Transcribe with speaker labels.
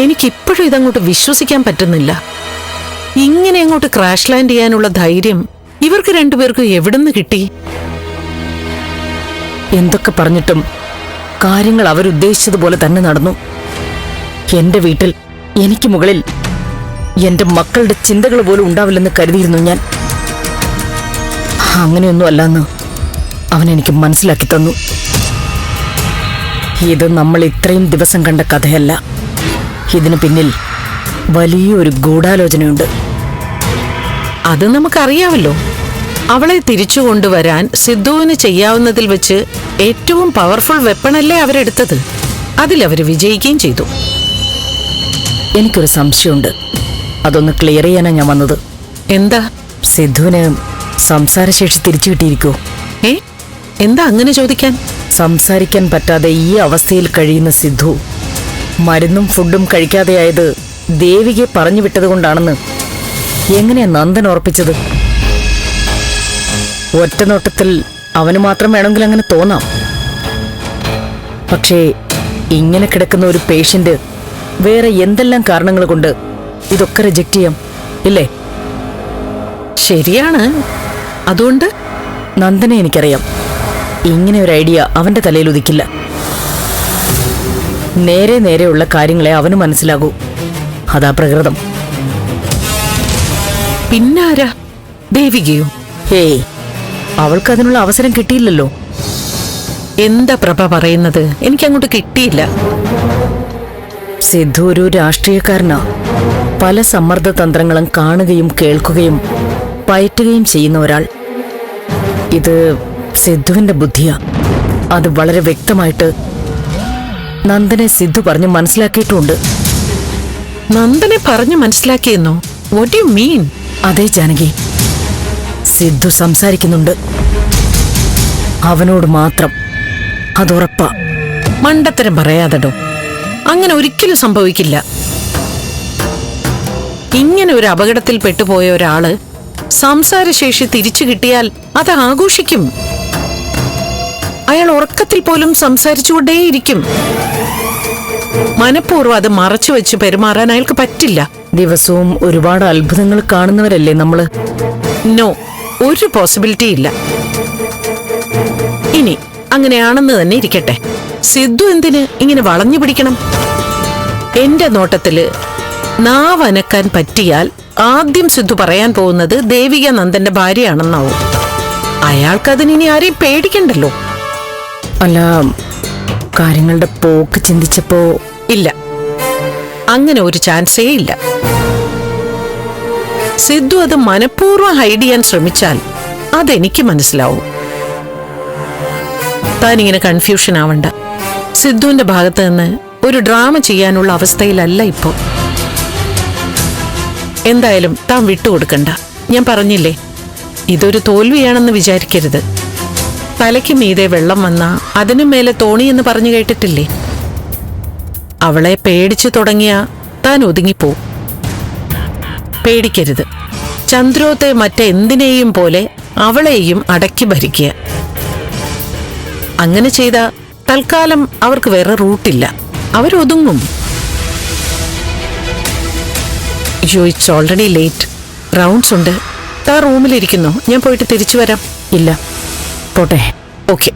Speaker 1: എനിക്കിപ്പോഴും ഇതങ്ങോട്ട് വിശ്വസിക്കാൻ പറ്റുന്നില്ല. ഇങ്ങനെ അങ്ങോട്ട് ക്രാഷ് ലാൻഡ് ചെയ്യാനുള്ള ധൈര്യം ഇവർക്ക് രണ്ടുപേർക്കും എവിടുന്ന് കിട്ടി?
Speaker 2: എന്തൊക്കെ പറഞ്ഞിട്ടും കാര്യങ്ങൾ അവരുദ്ദേശിച്ചതുപോലെ തന്നെ നടന്നു. എന്റെ വീട്ടിൽ എനിക്ക് മുകളിൽ എന്റെ മക്കളുടെ ചിന്തകൾ പോലും ഉണ്ടാവില്ലെന്ന് കരുതിയിരുന്നു ഞാൻ. അങ്ങനെയൊന്നും അല്ലെന്ന് അവൻ എനിക്ക് മനസ്സിലാക്കി തന്നു. ഇത് നമ്മൾ ഇത്രയും ദിവസം കണ്ട കഥയല്ല. ഇതിന് പിന്നിൽ വലിയൊരു ഗൂഢാലോചനയുണ്ട്.
Speaker 1: അത് നമുക്കറിയാമല്ലോ. അവളെ തിരിച്ചു കൊണ്ടുവരാൻ സിദ്ധുവിന് ചെയ്യാവുന്നതിൽ വെച്ച് ഏറ്റവും പവർഫുൾ വെപ്പണല്ലേ അവരെടുത്തത്. അതിലവർ വിജയിക്കുകയും ചെയ്തു.
Speaker 2: എനിക്കൊരു സംശയമുണ്ട്. അതൊന്ന് ക്ലിയർ ചെയ്യാനാ ഞാൻ വന്നത്.
Speaker 1: എന്താ?
Speaker 2: സിദ്ധുവിന് സംസാരശേഷി തിരിച്ചു കിട്ടിയിരിക്കോ
Speaker 1: ഏ? എന്താ അങ്ങനെ ചോദിക്കാൻ?
Speaker 2: സംസാരിക്കാൻ പറ്റാതെ ഈ അവസ്ഥയിൽ കഴിയുന്ന സിദ്ധു മരുന്നും ഫുഡും കഴിക്കാതെയായത് ദേവികയെ പറഞ്ഞു വിട്ടത് കൊണ്ടാണെന്ന് എങ്ങനെയാ നന്ദൻ ഓർപ്പിച്ചത് ഒറ്റ നോട്ടത്തിൽ അവന് മാത്രം വേണമെങ്കിൽ അങ്ങനെ തോന്നാം. പക്ഷേ ഇങ്ങനെ കിടക്കുന്ന ഒരു പേഷ്യന്റ് വേറെ എന്തെല്ലാം കാരണങ്ങൾ കൊണ്ട് ഇതൊക്കെ റിജക്റ്റ് ചെയ്യാം ഇല്ലേ?
Speaker 1: ശരിയാണ്. അതുകൊണ്ട്
Speaker 2: നന്ദനെ എനിക്കറിയാം. ഇങ്ങനെ ഒരു ഐഡിയ അവന്റെ തലയിൽ ഉദിക്കില്ല. നേരെ നേരെയുള്ള കാര്യങ്ങളെ അവന് മനസ്സിലാകൂ. അതാ പ്രകൃതം.
Speaker 1: പിന്നാരാ? ദേവികയോ?
Speaker 2: ഹേ അവൾക്ക് അതിനുള്ള അവസരം കിട്ടിയില്ലല്ലോ.
Speaker 1: എന്താ പ്രഭ പറയുന്നത്? എനിക്ക് അങ്ങോട്ട് കിട്ടിയില്ല.
Speaker 2: സിദ്ധു ഒരു രാഷ്ട്രീയക്കാരനാ. പല സമ്മർദ്ദ തന്ത്രങ്ങളും കാണുകയും കേൾക്കുകയും പയറ്റുകയും ചെയ്യുന്ന ഒരാൾ. ഇത് സിദ്ധുവിന്റെ ബുദ്ധിയാ. അത് വളരെ വ്യക്തമായിട്ട് നന്ദനെ സിദ്ധു പറഞ്ഞ് മനസ്സിലാക്കിയിട്ടുണ്ട്.
Speaker 1: നന്ദനെ പറഞ്ഞു മനസ്സിലാക്കിയെന്നോ? വാട്ട് യു മീൻ
Speaker 2: അതെ ജാനകി. സിദ്ധു സംസാരിക്കുന്നുണ്ട്. അവനോട് മാത്രം. അതുറപ്പാ
Speaker 1: മണ്ടത്തരം പറയാതെടോ. അങ്ങനെ ഒരിക്കലും സംഭവിക്കില്ല. ഇങ്ങനെ ഒരു അപകടത്തിൽ പെട്ടുപോയ ഒരാൾ സംസാരശേഷി തിരിച്ചു കിട്ടിയാൽ അത് ആഘോഷിക്കും. അയാൾ ഉറക്കത്തിൽ പോലും സംസാരിച്ചുകൊണ്ടേയിരിക്കും. മനഃപൂർവം അത് മറച്ചു വെച്ച് പെരുമാറാൻ അയാൾക്ക് പറ്റില്ല.
Speaker 2: ദിവസവും ഒരുപാട് അത്ഭുതങ്ങൾ കാണുന്നവരല്ലേ നമ്മൾ?
Speaker 1: നോ ഒരു പോസിബിലിറ്റി ഇല്ല. ഇനി അങ്ങനെയാണെന്ന് തന്നെ ഇരിക്കട്ടെ. സിദ്ധു എന്തിന് ഇങ്ങനെ വളഞ്ഞു പിടിക്കണം? എന്റെ നോട്ടത്തിൽ നാവനക്കാൻ പറ്റിയാൽ ആദ്യം സിദ്ധു പറയാൻ പോകുന്നത് ദേവിക നന്ദന്റെ ഭാര്യയാണെന്നാവും. അയാൾക്കതിന് ഇനി ആരെയും പേടിക്കണ്ടല്ലോ?
Speaker 2: അല്ല കാര്യങ്ങളുടെ പോക്ക് ചിന്തിച്ചപ്പോ
Speaker 1: ഇല്ല. അങ്ങനെ ഒരു ചാൻസേ ഇല്ല. സിദ്ധു അത് മനഃപൂർവം ഹൈഡ് ചെയ്യാൻ ശ്രമിച്ചാൽ അതെനിക്ക് മനസ്സിലാവും. താനിങ്ങനെ കൺഫ്യൂഷൻ ആവണ്ട. സിദ്ധുവിന്റെ ഭാഗത്ത് നിന്ന് ഒരു ഡ്രാമ ചെയ്യാനുള്ള അവസ്ഥയിലല്ല ഇപ്പോ. എന്തായാലും താൻ വിട്ടുകൊടുക്കണ്ട. ഞാൻ പറഞ്ഞില്ലേ? ഇതൊരു തോൽവിയാണെന്ന് വിചാരിക്കരുത്. തലയ്ക്ക് മീതെ വെള്ളം വന്നാ അതിനു മേലെ തോണി എന്ന് പറഞ്ഞു കേട്ടിട്ടില്ലേ? അവളെ പേടിച്ചു തുടങ്ങിയ താൻ ഒതുങ്ങിപ്പോവും പേടിക്കരുത്. ചന്ദ്രോത്തെ മറ്റെന്തിനേയും പോലെ അവളെയും അടക്കി ഭരിക്കുക. അങ്ങനെ ചെയ്ത തൽക്കാലം അവർക്ക് വേറെ റൂട്ടില്ല. അവരൊതുങ്ങും. യോ ഇറ്റ്സ് ഓൾറെഡി ലേറ്റ് റൗണ്ട്സ് ഉണ്ട്. താ റൂമിലിരിക്കുന്നു. ഞാൻ പോയിട്ട് തിരിച്ചു വരാം.
Speaker 2: ഇല്ല. പോട്ടെ.
Speaker 1: ഓക്കെ.